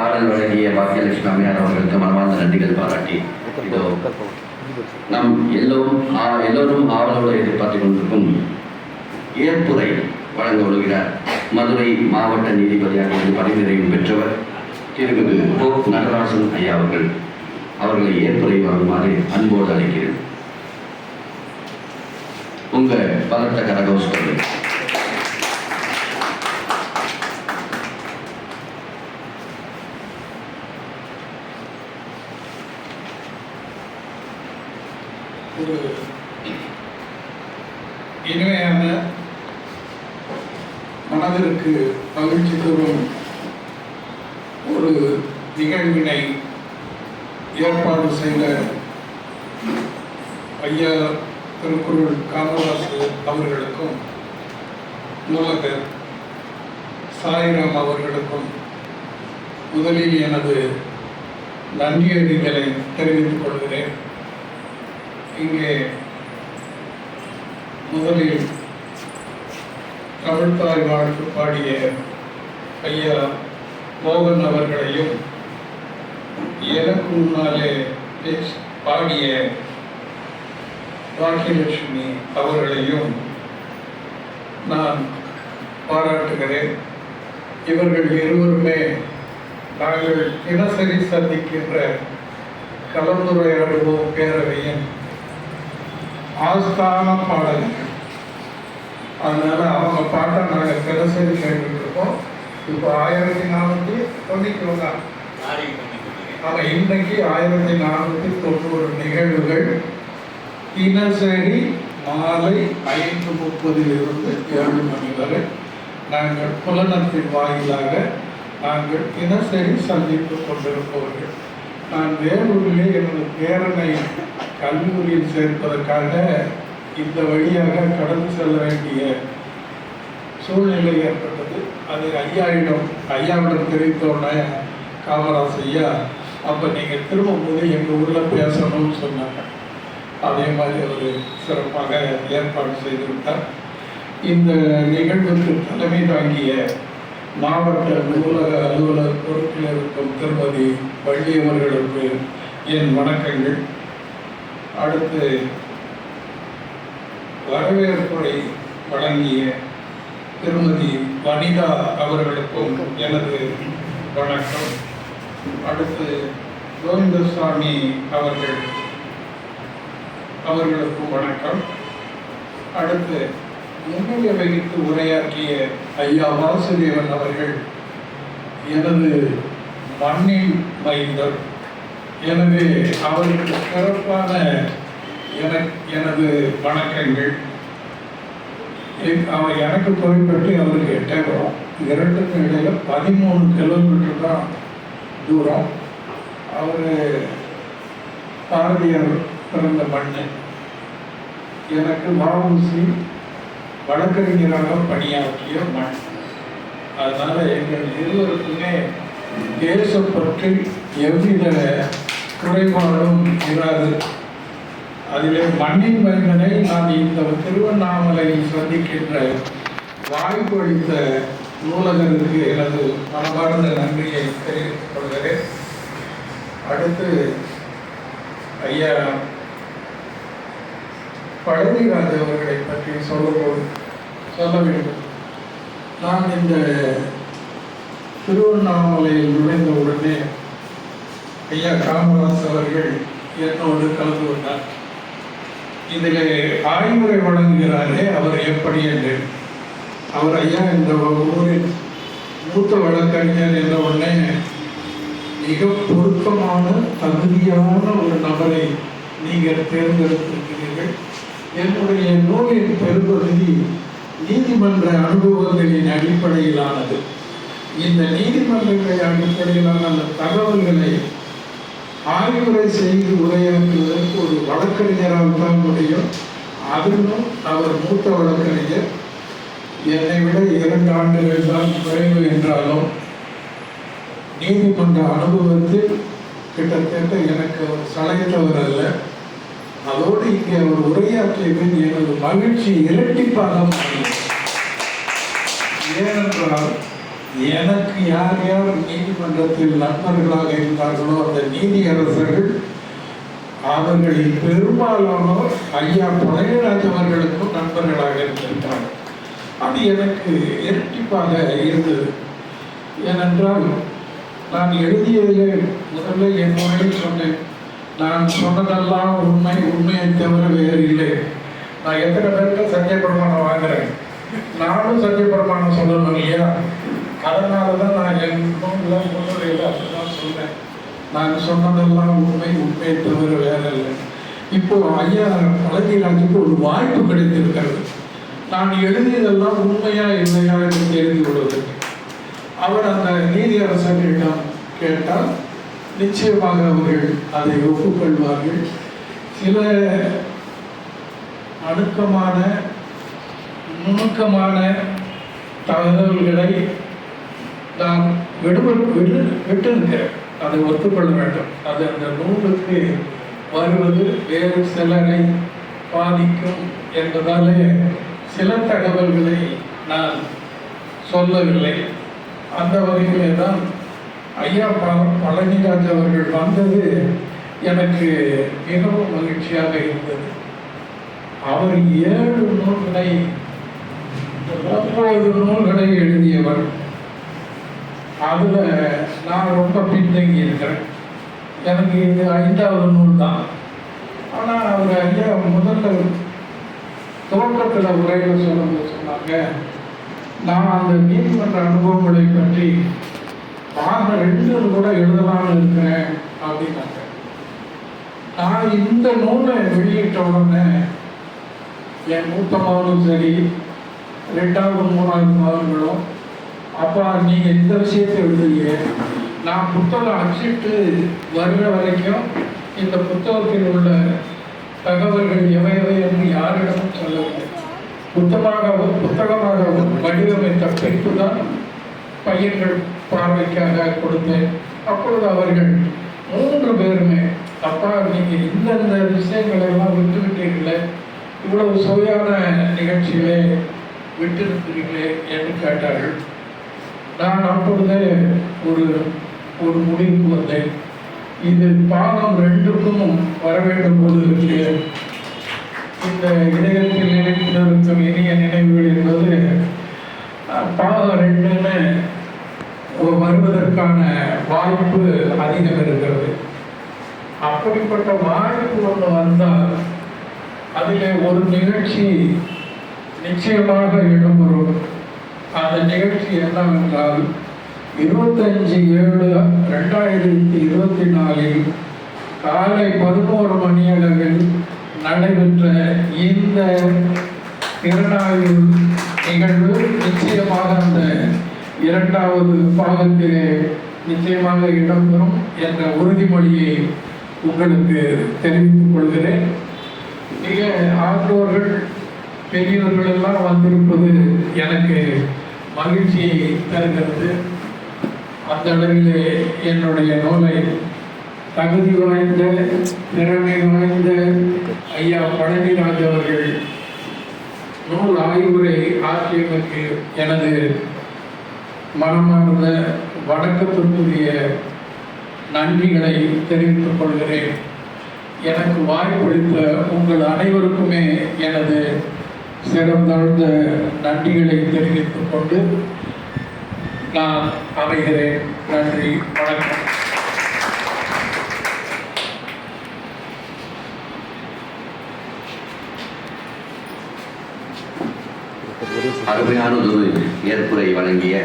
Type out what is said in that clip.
பாடல் வழங்கிய பாக்கியலட்சுமி அம்மையார் அவர்களுக்கு மனமார்ந்த நன்றிகள் பாராட்டி இதோ நம் எல்லோரும் எல்லோரும் ஆவலோடு எதிர்பார்த்துக் கொண்டிருக்கும் ஏற்புரை வழங்க வருகிறார் மதுரை மாவட்ட நீதிபதியாக இருந்து பதவி பெற்றவர் திருமிகு போ. நடராசன் ஐயா அவர்கள். அவர்களை ஏற்புரை வழங்குமாறு அன்போடு அழைக்கிறேன். உங்கள் பலத்த கரகோஷங்கள். ஒரு இனிமையான மனதிற்கு மகிழ்ச்சி தரும் ஒரு நிகழ்வினை ஏற்பாடு செய்த ஐயா திருக்குறள் காமராசு அவர்களுக்கும் நூலகர் சாய்ராம் அவர்களுக்கும் முதலில் எனது நன்றியறிதலை தெரிவித்துக் கொள்கிறேன். இங்கே முதலில் தமிழ்தாய் வாழ்த்து பாடிய ஐயா மோகன் அவர்களையும் எனக்கு முன்னாலே பாடிய பாக்கியலட்சுமி அவர்களையும் நான் பாராட்டுகிறேன். இவர்கள் இருவருமே நாங்கள் தினசரி சந்திக்கின்ற கலந்துரையாடுவோம் பேரவையின் ஆஸ்தான பாடல்கள் அதனால அவங்க பாட்டை நாங்கள் தினசரி கேட்டுருக்கோம் இருக்கோம் இப்போ ஆயிரத்தி நானூற்றி தொண்ணூற்றி ஒன்றா ஆமாம் இன்னைக்கு ஆயிரத்தி நானூற்றி தொண்ணூறு நிகழ்வுகள். தினசரி மாலை ஐந்து முப்பதிலிருந்து ஏழு மணி வரை. நாங்கள் புலனத்தின் வாயிலாக நாங்கள் தினசரி சந்தித்துக் கொண்டிருப்பவர்கள். நான் வேலூரிலே எனது பேரனை கல்லூரியில் சேர்ப்பதற்காக இந்த வழியாக கடந்து செல்ல வேண்டிய சூழ்நிலை ஏற்பட்டது. அது ஐயாவிடம் ஐயாவிடம் தெரிவித்தோடனே காமராஜ் ஐயா அப்போ நீங்கள் திரும்பும்போது எங்கள் ஊரில் பேசணும்னு சொன்னாங்க. அதே மாதிரி அவர் சிறப்பாக ஏற்பாடு செய்திருந்தார். இந்த நிகழ்வுக்கு தலைமை தாங்கிய மாவட்ட நூலக அலுவலர் பொறுப்பில் இருக்கும் திருமதி வள்ளியவர்களுக்கு என் வணக்கங்கள். அடுத்து வரவேற்புரை வழங்கிய திருமதி வனிதா அவர்களுக்கும் எனது வணக்கம். அடுத்து கோவிந்தசாமி அவர்கள் அவர்களுக்கும் வணக்கம். அடுத்து முன்னிலை வகித்து உரையாற்றிய ஐயா வாசுதேவன் அவர்கள் எனது மண்ணின் மைந்தர். எனவே அவருக்கு சிறப்பான எனது வணக்கங்கள். அவர் எனக்கு குறிப்பிட்டு அவருக்கு எட்டயபுரம் இரண்டுக்கும் இடையில பதிமூணு கிலோமீட்டர் தான் தூரம். அவர் பாரதியார் பிறந்த மண் எனக்கு மாவுசி வழக்கறிஞராக பணியாற்றிய மண். அதனால் எங்கள் இருவருக்குமே தேசப்பற்றி எவ்வித குறைபாடும் இராது. அதிலே மண்ணின் மைந்தனை நான் இந்த திருவண்ணாமலை சந்திக்கின்ற வாய்ப்பு அளித்த நூலகருக்கு எனது மனமார்ந்த நன்றியை தெரிவித்துக் கொள்கிறேன் அடுத்து ஐயா பழனிராஜ் அவர்களை பற்றி சொல்லப்போது சொல்ல வேண்டும். நான் இந்த திருவண்ணாமலையில் நுழைந்த உடனே ஐயா காமராஜ் அவர்கள் என்னோடு கலந்து கொண்டார். இதில் ஆய்வுரை வழங்குகிறாரே அவர் எப்படி என்று. அவர் ஐயா இந்த ஊரில் மூத்த வழக்கறிஞர் என்ற உடனே மிக பொருத்தமான தகுதியான ஒரு நபரை நீங்கள் தேர்ந்தெடுத்திருக்கிறீர்கள். என்னுடைய நூலின் பெரும்பகுதி நீதிமன்ற அனுபவங்களின் அடிப்படையிலானது. இந்த நீதிமன்றங்களின் அடிப்படையிலான அந்த தகவல்களை ஆய்வுரை செய்து உரையாற்றுவதற்கு ஒரு வழக்கறிஞரால் தான் முடியும். அதிலும் அவர் மூத்த வழக்கறிஞர். என்னை விட இரண்டு ஆண்டுகள் தான் குறைவு என்றாலும் நீதிமன்ற அனுபவத்தில் கிட்டத்தட்ட எனக்கு அவர் சளைத்தவர் அல்ல. அதோடு இங்கே அவர் உரையாற்றியதில் எனது மகிழ்ச்சி இரட்டிப்பாக ஏனென்றால் எனக்கு யார் யார் நீதிமன்றத்தில் நண்பர்களாக இருந்தார்களோ அந்த நீதியரசர்கள் அவர்களில் பெரும்பாலானோர் ஐயா பழையராஜ் அவர்களுக்கும் நண்பர்களாக இருந்திருக்கிறார். அது எனக்கு இரட்டிப்பாக இருந்தது. ஏனென்றால் நான் எழுதியதிலே முதல்ல என் முறையில் சொன்னேன். நான் சொன்னதெல்லாம் உண்மை உண்மையை தவிர வேறு இல்லை நான் எத்தனை பேருக்கு சத்திய பிரமாணம் வாங்குறேன்? நானும் சத்திய பிரமாணம் சொல்லணும் இல்லையா? அதனால தான் நான் என் நூலில் முன்னுரையில் அப்படிதான் சொல்றேன். நான் சொன்னதெல்லாம் உண்மை உண்மை தவிர வேற இல்லை. இப்போ ஐயா பழனிராஜுக்கு ஒரு வாய்ப்பு கிடைத்திருக்கிறது. நான் எழுதியதெல்லாம் உண்மையா இல்லையா என்று தெரிந்து கொள்வதற்கு. அவர் அந்த நீதியரசர்களிடம் கேட்டால் நிச்சயமாக அவர்கள் அதை ஒப்புக்கொள்வார்கள். சில அணுக்கமான நுணுக்கமான தகவல்களை நான் விடுப விடு விட்டிருக்கிறேன் அதை ஒத்துக்கொள்ள வேண்டும். அது அந்த நூலுக்கு வருவது வேறு சிலரை பாதிக்கும் என்பதாலே சில தகவல்களை நான் சொல்லவில்லை. அந்த வகையிலே தான் ஐயா ப- பழனிராஜ் அவர்கள் வந்தது எனக்கு மிகவும் மகிழ்ச்சியாக இருந்தது. அவர் ஏழு நூல்களை ஒன்பது நூல்களை எழுதியவர். அதில் நான் ரொம்ப பின்தங்கி இருக்கிறேன் எனக்கு இது ஐந்தாவது நூல் தான் ஆனால் அவர் ஐயா முதல்ல தோற்றத்தில் உரையில் சொல்லும்போது சொன்னாங்க நான் அந்த நீதிமன்ற அனுபவங்களை பற்றி பாக ரெண்டு கூட எழுதலாம்னு இருக்கிறேன் அப்படின்னாங்க. நான் இந்த நூலை வெளியிட்ட உடனே என் மூத்த மகனும் சரி ரெண்டாவது மூணாவது மகன்களும் அப்பா நீங்கள் இந்த விஷயத்தை விடுவீங்க நான் புத்தகம் அச்சிட்டு வருகிற வரைக்கும் இந்த புத்தகத்தில் உள்ள தகவல்கள் எவை எவை என்று யாரிடமும் சொல்லவில்லை. புத்தகமாக புத்தகமாகவும் வடிவமைத்த பின்பு தான் பையன்கள் பார்வைக்காக கொடுத்தேன். அப்பொழுது அவர்கள் மூன்று பேருமே அப்பா நீங்கள் இந்தந்த விஷயங்களை எல்லாம் விட்டுவிட்டீர்களே. இவ்வளவு சுவையான நிகழ்ச்சிகளை விட்டிருக்கிறீர்களே என்று கேட்டார்கள். நான் அப்பொழுதே ஒரு ஒரு முடிவுக்கு வந்தேன். இது பாகம் ரெண்டுக்கும் வர வேண்டும் போது இருக்கிறேன் இந்த இதயத்தில் நினைத்திருக்கும் இனிய நினைவுகள் என்பது பாகம் ரெண்டுன்னு வருவதற்கான வாய்ப்பு அதிகம் இருக்கிறது. அப்படிப்பட்ட வாய்ப்பு ஒன்று வந்தால் அதில் ஒரு நிகழ்ச்சி நிச்சயமாக இடம்பெறும். அந்த நிகழ்ச்சி என்னவென்றால் இருபத்தஞ்சு ஏழு ரெண்டாயிரத்தி இருபத்தி நாலில் காலை பதினோரு மணியளவில் நடைபெற்ற இந்த திறனாய்வு நிகழ்வு நிச்சயமாக அந்த இரண்டாவது பாகத்திலே நிச்சயமாக இடம்பெறும் என்ற உறுதிமொழியை உங்களுக்கு தெரிவித்துக் கொள்கிறேன். மிக ஆற்றோர்கள் பெரியவர்கள் எல்லாம் வந்திருப்பது எனக்கு மகிழ்ச்சியை தருகிறது. அந்த அளவிலே என்னுடைய நூலை தகுதி வாய்ந்த திறமை வாய்ந்த ஐயா பழனிராஜ் அவர்கள் நூல் ஆய்வுரை ஆற்றியதற்கு எனது மனமார்ந்த வணக்கத்திற்குரிய நன்றிகளை தெரிவித்துக் கொள்கிறேன். எனக்கு வாய்ப்பளித்த உங்கள் அனைவருக்குமே எனது சிறந்தாழ்ந்த நன்றிகளை தெரிவித்துக் கொண்டு நான் அமைகிறேன். நன்றி வணக்கம். அருமையானதொரு ஏற்புரை வழங்கிய